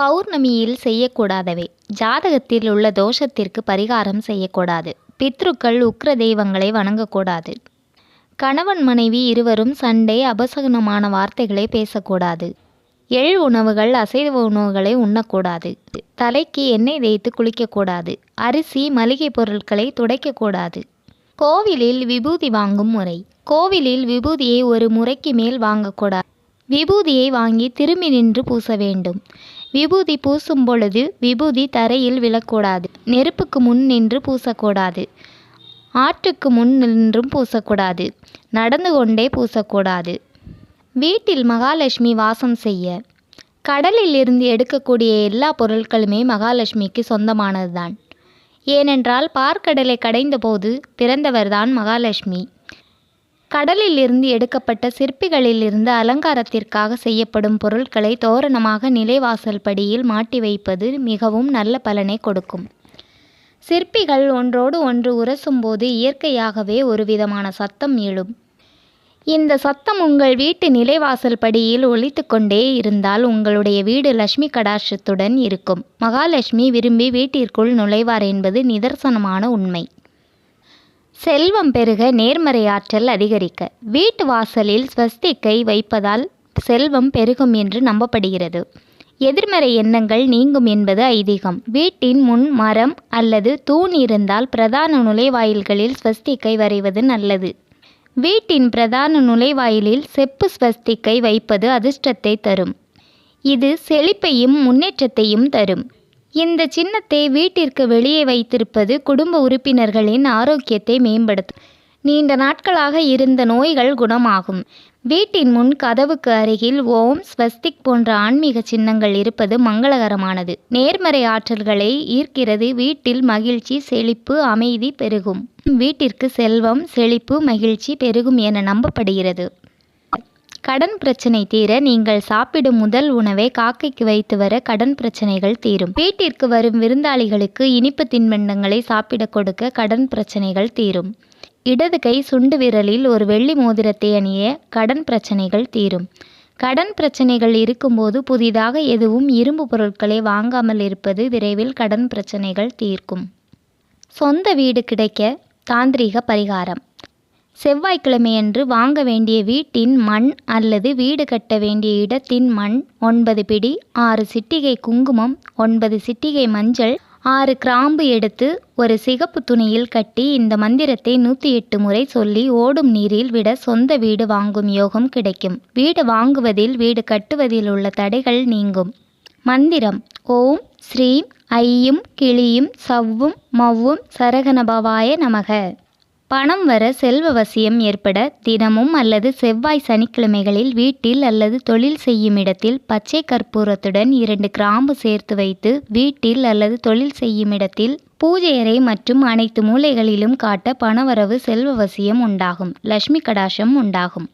பௌர்ணமியில் செய்யக்கூடாதவை. ஜாதகத்தில் உள்ள தோஷத்திற்கு பரிகாரம் செய்யக்கூடாது. பித்ருக்கள் உக்ர தெய்வங்களை வணங்கக்கூடாது. கணவன் மனைவி இருவரும் சண்டை அபசகுனமான வார்த்தைகளை பேசக்கூடாது. எள் உணவுகள் அசைவ உணவுகளை உண்ணக்கூடாது. தலைக்கு எண்ணெய் தேய்த்து குளிக்கக்கூடாது. அரிசி மளிகை பொருட்களை துடைக்கக்கூடாது. கோவிலில் விபூதி வாங்கும் முறை. கோவிலில் விபூதியை ஒரு முறைக்கு மேல் வாங்கக்கூடாது. விபூதியை வாங்கி திரும்பி நின்று பூச வேண்டும். விபூதி பூசும் பொழுது விபூதி தரையில் விழக்கூடாது. நெருப்புக்கு முன் நின்று பூசக்கூடாது. ஆற்றுக்கு முன் நின்றும் பூசக்கூடாது. நடந்து கொண்டே பூசக்கூடாது. வீட்டில் மகாலட்சுமி வாசம் செய்ய. கடலில் இருந்து எடுக்கக்கூடிய எல்லா பொருட்களுமே மகாலட்சுமிக்கு சொந்தமானதுதான். ஏனென்றால் பார்க்கடலை கடைந்தபோது பிறந்தவர்தான் மகாலட்சுமி. கடலில் இருந்து எடுக்கப்பட்ட சிற்பிகளிலிருந்து அலங்காரத்திற்காக செய்யப்படும் பொருட்களை தோரணமாக நிலைவாசல் படியில் மாட்டி வைப்பது மிகவும் நல்ல பலனை கொடுக்கும். சிற்பிகள் ஒன்றோடு ஒன்று உரசும்போது இயற்கையாகவே ஒரு விதமான சத்தம் எழும். இந்த சத்தம் உங்கள் வீட்டு நிலைவாசல் படியில் ஒழித்து கொண்டே இருந்தால் உங்களுடைய வீடு லட்சுமி கடாட்சத்துடன் இருக்கும். மகாலட்சுமி விரும்பி வீட்டிற்குள் நுழைவார் என்பது நிதர்சனமான உண்மை. செல்வம் பெருக நேர்மறை ஆற்றல் அதிகரிக்க. வீட்டு வாசலில் ஸ்வஸ்திக்கை வைப்பதால் செல்வம் பெருகும் என்று நம்பப்படுகிறது. எதிர்மறை எண்ணங்கள் நீங்கும் என்பது ஐதீகம். வீட்டின் முன் மரம் அல்லது தூண் இருந்தால் பிரதான நுழைவாயில்களில் ஸ்வஸ்திக்கை வரைவது நல்லது. வீட்டின் பிரதான நுழைவாயிலில் செப்பு ஸ்வஸ்திக்கை வைப்பது அதிர்ஷ்டத்தை தரும். இது செழிப்பையும் முன்னேற்றத்தையும் தரும். இந்த சின்னத்தை வீட்டிற்கு வெளியே வைத்திருப்பது குடும்ப உறுப்பினர்களின் ஆரோக்கியத்தை மேம்படுத்தும். நீண்ட நாட்களாக இருந்த நோய்கள் குணமாகும். வீட்டின் முன் கதவுக்கு அருகில் ஓம் ஸ்வஸ்திக் போன்ற ஆன்மீக சின்னங்கள் இருப்பது மங்களகரமானது. நேர்மறை ஆற்றல்களை ஈர்க்கிறது வீட்டில் மகிழ்ச்சி செழிப்பு அமைதி பெருகும். வீட்டிற்கு செல்வம் செழிப்பு மகிழ்ச்சி பெருகும் என நம்பப்படுகிறது. கடன் பிரச்சனை தீர நீங்கள் சாப்பிடும் முதல் உணவை காக்கைக்கு வைத்து வர கடன் பிரச்சனைகள் தீரும். வீட்டிற்கு வரும் விருந்தாளிகளுக்கு இனிப்பு தின்பண்டங்களை சாப்பிட கொடுக்க கடன் பிரச்சனைகள் தீரும். இடது கை சுண்டு விரலில் ஒரு வெள்ளி மோதிரத்தை அணிய கடன் பிரச்சனைகள் தீரும். கடன் பிரச்சனைகள் இருக்கும்போது புதிதாக எதுவும் இரும்பு பொருட்களை வாங்காமல் இருப்பது விரைவில் கடன் பிரச்சனைகள் தீர்க்கும். சொந்த வீடு கிடைக்க தாந்திரீக பரிகாரம். செவ்வாய்க்கிழமையன்று வாங்க வேண்டிய வீட்டின் மண் அல்லது வீடு கட்ட வேண்டிய இடத்தின் மண் ஒன்பது பிடி ஆறு சிட்டிகை குங்குமம் ஒன்பது சிட்டிகை மஞ்சள் ஆறு கிராம்பு எடுத்து ஒரு சிகப்பு துணியில் கட்டி இந்த மந்திரத்தை நூற்றி எட்டு முறை சொல்லி ஓடும் நீரில் விட சொந்த வீடு வாங்கும் யோகம் கிடைக்கும். வீடு வாங்குவதில் வீடு கட்டுவதில் உள்ள தடைகள் நீங்கும். மந்திரம் ஓம் ஸ்ரீம் ஐயும் கிளியும் சவ்வும் மவ்வும் சரகணபவாய நமக. பணம் வர செல்வ வசியம் ஏற்பட தினமும் அல்லது செவ்வாய் சனிக்கிழமைகளில் வீட்டில் அல்லது தொழில் செய்யும் இடத்தில் பச்சை கற்பூரத்துடன் இரண்டு கிராம்பு சேர்த்து வைத்து வீட்டில் அல்லது தொழில் செய்யும் இடத்தில் பூஜையறை மற்றும் அனைத்து மூலைகளிலும் காட்ட பணவரவு செல்வ வசியம் உண்டாகும். லட்சுமி கடாசம் உண்டாகும்.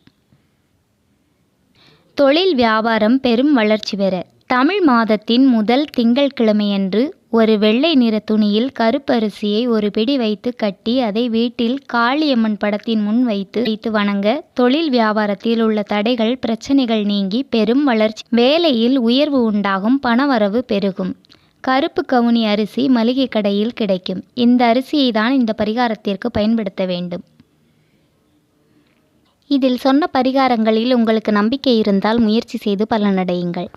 தொழில் வியாபாரம் பெரும் வளர்ச்சி பெற தமிழ் மாதத்தின் முதல் திங்கட்கிழமையன்று ஒரு வெள்ளை நிற துணியில் கருப்பரிசியை ஒரு பிடி வைத்து கட்டி அதை வீட்டில் காளியம்மன் படத்தின் முன் வைத்து வைத்து வணங்க தொழில் வியாபாரத்தில் உள்ள தடைகள் பிரச்சனைகள் நீங்கி பெரும் வளர்ச்சி வேலையில் உயர்வு உண்டாகும் பணவரவு பெருகும். கருப்பு கவுனி அரிசி மளிகை கடையில் கிடைக்கும். இந்த அரிசியை தான் இந்த பரிகாரத்திற்கு பயன்படுத்த வேண்டும். இதில் சொன்ன பரிகாரங்களில் உங்களுக்கு நம்பிக்கை இருந்தால் முயற்சி செய்து பலனடையுங்கள்.